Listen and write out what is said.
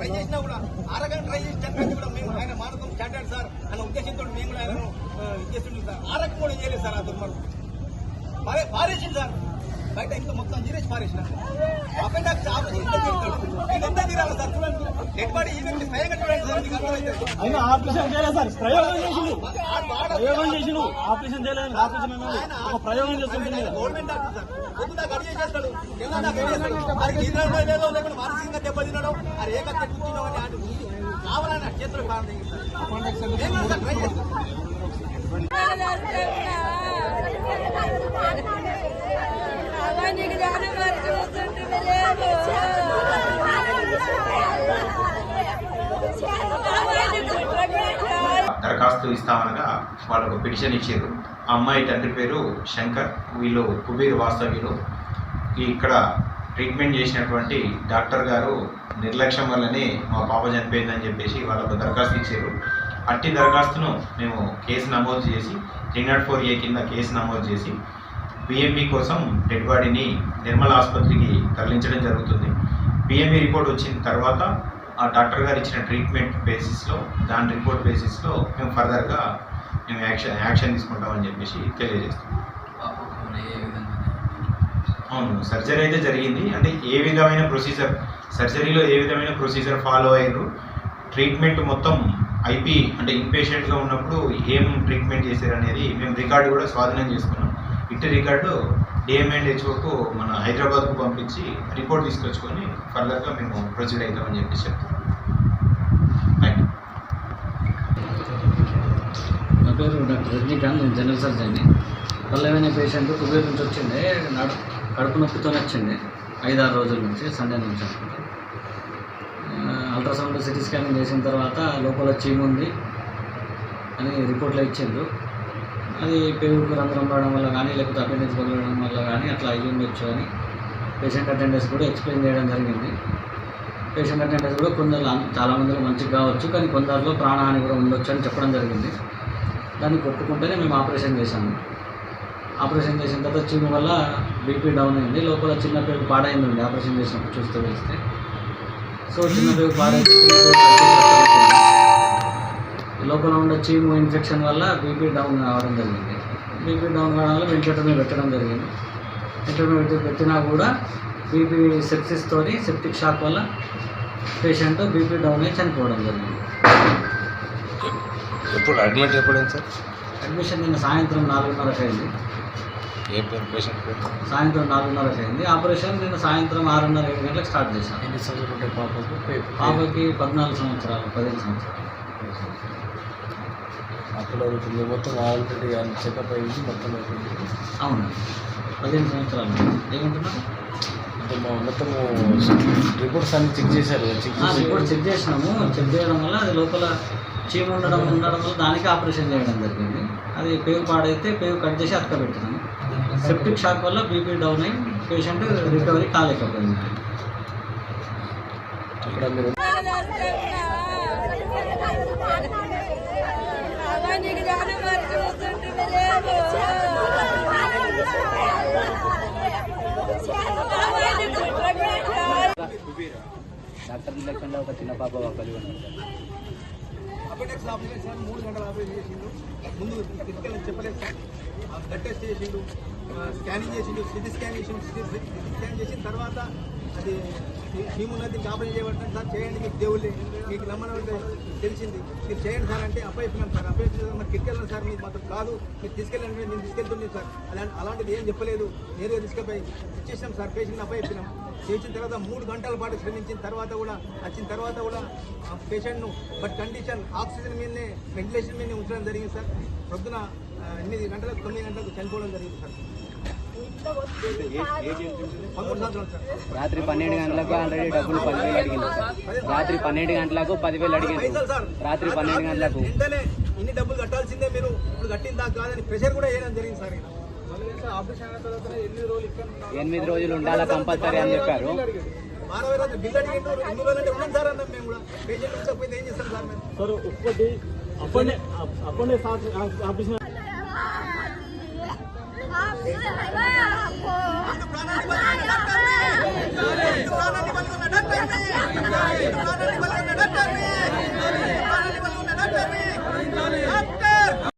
Try చేసినా కూడా అరగంట ట్రై చేసి చెప్పడానికి కూడా మేము ఆయన మానతం స్టాండర్డ్ సార్ అన్న ఉద్దేశంతో మేము కూడా ఆయన ఇది చేస్తుంటాం సార్. ఆ రకం కూడా చేయలేదు సార్ ఆ దుర్మార్గం పారేసింది సార్. బయట ఇంకా మొత్తం జీరేసి పారేసిన అబ్బాయి నాకు చాప ఇదంతా తీరాలి సార్ చూడండి డెడ్ బాడీ స్వయంగా చూడండి ఆపరేషన్ చేయలేదు సార్ ప్రయోగం చేసిండు ప్రయోగం చేసిండు ఆపరేషన్ చేయలేదు ఆపరేషన్ ఒక ప్రయోగం చేస్తుంటుంది ఆయన గవర్నమెంట్ డాక్టర్ సార్ ఎలా నాకు చేస్తాడు మరి నిద్ర లేదో లేకుండా మానసికంగా దెబ్బతిన్నాడు అది ఏ కత్తి కూర్చున్నావు అని ఆడు కావాలని చేతులు సార్ ట్రై చేస్తాను అవన్నీ కానీ మరి చూస్తుంటే లేదు అవన్నీ కుట్రపెట్టారు దరఖాస్తు ఇస్తామనగా వాళ్ళకు పిటిషన్ ఇచ్చారు. ఆ అమ్మాయి తండ్రి పేరు శంకర్ వీళ్ళు కుబీర్ వాస్తవ్యులు. ఇక్కడ ట్రీట్మెంట్ చేసినటువంటి డాక్టర్ గారు నిర్లక్ష్యం వల్లనే మా పాప చనిపోయిందని చెప్పేసి వాళ్ళకు దరఖాస్తు ఇచ్చారు. అట్టి దరఖాస్తును మేము కేసు నమోదు చేసి త్రీ నాట్ ఫోర్ ఏ కింద కేసు నమోదు చేసి పిఎంపి కోసం డెడ్ బాడీని నిర్మల్ ఆసుపత్రికి తరలించడం జరుగుతుంది. పిఎంఈ రిపోర్ట్ వచ్చిన తర్వాత ఆ డాక్టర్ గారు ఇచ్చిన ట్రీట్మెంట్ బేసిస్లో దాని రిపోర్ట్ బేసిస్లో మేము ఫర్దర్గా మేము యాక్షన్ యాక్షన్ తీసుకుంటామని చెప్పేసి తెలియజేస్తాం అవును సర్జరీ అయితే జరిగింది. అంటే ఏ విధమైన ప్రొసీజర్ సర్జరీలో ఏ విధమైన ప్రొసీజర్ ఫాలో అయ్యారు? ట్రీట్మెంట్ మొత్తం ఐపీ అంటే ఇన్పేషెంట్గా ఉన్నప్పుడు ఏం ట్రీట్మెంట్ చేశారు అనేది మేము రికార్డు కూడా స్వాధీనం చేసుకున్నాం. ఇట్టి రికార్డు డిఎంఎండ్హెచ్ఓకు మన హైదరాబాద్కు పంపించి రిపోర్ట్ తీసుకొచ్చుకొని ఫర్దర్గా మేము ప్రొసీడ్ అవుతామని చెప్పి చెప్తాం నా పేరు డాక్టర్ రజనీకాంత్ నేను జనరల్ సర్జన్ని పల్లెమైన పేషెంట్ కుబేర్ నుంచి వచ్చిండే నడు కడుపు నొప్పితో వచ్చింది ఐదారు రోజుల నుంచి సండే నుంచి అనుకుంటా. అల్ట్రాసౌండ్ సిటీ స్కానింగ్ చేసిన తర్వాత లోపల చీము ఉంది అని రిపోర్ట్లో ఇచ్చిండ్రు. అది పేగుకు రంధ్రం పడడం వల్ల కానీ లేకపోతే అటెండెన్స్ పగలడం వల్ల కానీ అట్లా అయ్యి ఉండొచ్చు అని పేషెంట్ అటెండెన్స్ కూడా ఎక్స్ప్లెయిన్ చేయడం జరిగింది. పేషెంట్ అటెండెన్స్ కూడా కొందరు చాలామందిలో మంచిగా కావచ్చు కానీ కొందరిలో ప్రాణహాని కూడా ఉండొచ్చు అని చెప్పడం జరిగింది. దాన్ని కొట్టుకుంటేనే మేము ఆపరేషన్ చేశాము. ఆపరేషన్ చేసిన తర్వాత చిన్న వల్ల బీపీ డౌన్ అయింది లోపల చిన్న పేరు పాడైందండి ఆపరేషన్ చేసినప్పుడు చూస్తూ వేస్తే సో చిన్న పేరు పాడైంది లోపల ఉన్న చీము ఇన్ఫెక్షన్ వల్ల బీపీ డౌన్ కావడం జరిగింది. బీపీ డౌన్ కావడం వల్ల వెంటిలేటర్ మీద పెట్టడం జరిగింది. వెంటిలేటర్ మీద పెట్టి- పెట్టినా కూడా బీపీ సెప్సిస్ తోటి సెప్టిక్ షాక్ వల్ల పేషెంట్ బీపీ డౌన్ అయి చనిపోవడం జరిగింది. ఎప్పుడు అడ్మిట్ ఎప్పుడైంది సార్? అడ్మిషన్ నిన్న సాయంత్రం నాలుగున్నరకు అయింది. సాయంత్రం నాలుగున్నరకు అయింది. ఆపరేషన్ నేను సాయంత్రం ఆరున్నర ఏడు గంటలకు స్టార్ట్ చేశాను ఎన్ని సంవత్సరాలు ఉంటాయి పాపకు? పాపకి పద్నాలుగు సంవత్సరాలు పదిహేను సంవత్సరాలు. అప్పుడు అవుతుంది మొత్తం ఆల్రెడీ చెకప్ అయింది మొత్తం అయిపోయింది అవును పదిహేను సంవత్సరాలు ఏమంటున్నారు అంటే మా మొత్తము రిపోర్ట్స్ అన్ని చెక్ చేశారు చెక్ చేసి రిపోర్ట్ చెక్ చేసినాము చెక్ చేయడం వల్ల అది లోపల చీమ ఉండడం ఉండడం వల్ల దానికి ఆపరేషన్ చేయడం జరిగింది అది పేగు పాడైతే పేగు కట్ చేసి అతకబెట్టినాము సెప్టిక్ షాక్ వల్ల బీపీ డౌన్ అయ్యి పేషెంట్ రికవరీ కాలేకపోయింది అక్కడ మీరు అవన్నీ కానీ మరి చూస్తుంటే లేదు అవన్నీ కుట్రపెట్టారు డాక్టర్ లేకుండా ఒక చిన్న పాప కలిగి అపెండిక్స్ ఆపరేషన్ మూడు గంటల ఆపరేషన్ చేసిండు. ముందు చెప్పలేదు సార్. ఆ బ్లడ్ టెస్ట్ చేసిండు. స్కానింగ్ చేసిండు సిటీ స్కాన్ చేసిండు సిటీ స్కాన్ చేసిన తర్వాత అది ఉన్నది ఆపరేషన్ చేయబడుతుంది సార్ చేయండి మీకు దేవుళ్ళే మీకు నమ్మడం తెలిసింది. మీరు చేయండి సార్ అంటే అప్పయిపోయినాం సార్ అప్పయిపోయిన మరి కిట్కెళ్ళండి సార్ మీకు మాత్రం కాదు మీరు తీసుకెళ్ళండి నేను తీసుకెళ్తున్నాను సార్. అలాంటి అలాంటిది ఏం చెప్పలేదు నేరుగా తీసుకెళ్ళి ఇచ్చేసాం సార్ పేషెంట్ అప్పయిపోయినాం చేసిన తర్వాత మూడు గంటల పాటు శ్రమించిన తర్వాత కూడా వచ్చిన తర్వాత కూడా ఆ పేషెంట్ను బట్ కండిషన్ ఆక్సిజన్ మీదనే వెంటిలేషన్ మీదనే ఉంచడం జరిగింది సార్. ప్రొద్దున ఎనిమిది గంటలకు తొమ్మిది గంటలకు చనిపోవడం జరిగింది సార్. రాత్రి పన్నెండు గంటలకు ఆల్రెడీ డబ్బులు పదివేలు అడిగింది రాత్రి పన్నెండు గంటలకు పదివేలు అడిగింది రాత్రి పన్నెండు గంటలకు ఇన్ని డబ్బులు కట్టాల్సిందే మీరు ఇప్పుడు కట్టిన దాకా కాదని ప్రెషర్ కూడా వేయడం జరిగింది సార్. ఎనిమిది రోజులు ఉండాలా కంపల్సరీ అని చెప్పారు సార్ అన్నాం మేము కూడా పేషెంట్ ఉంచకపోతే ఏం చేస్తాం సార్ Bye.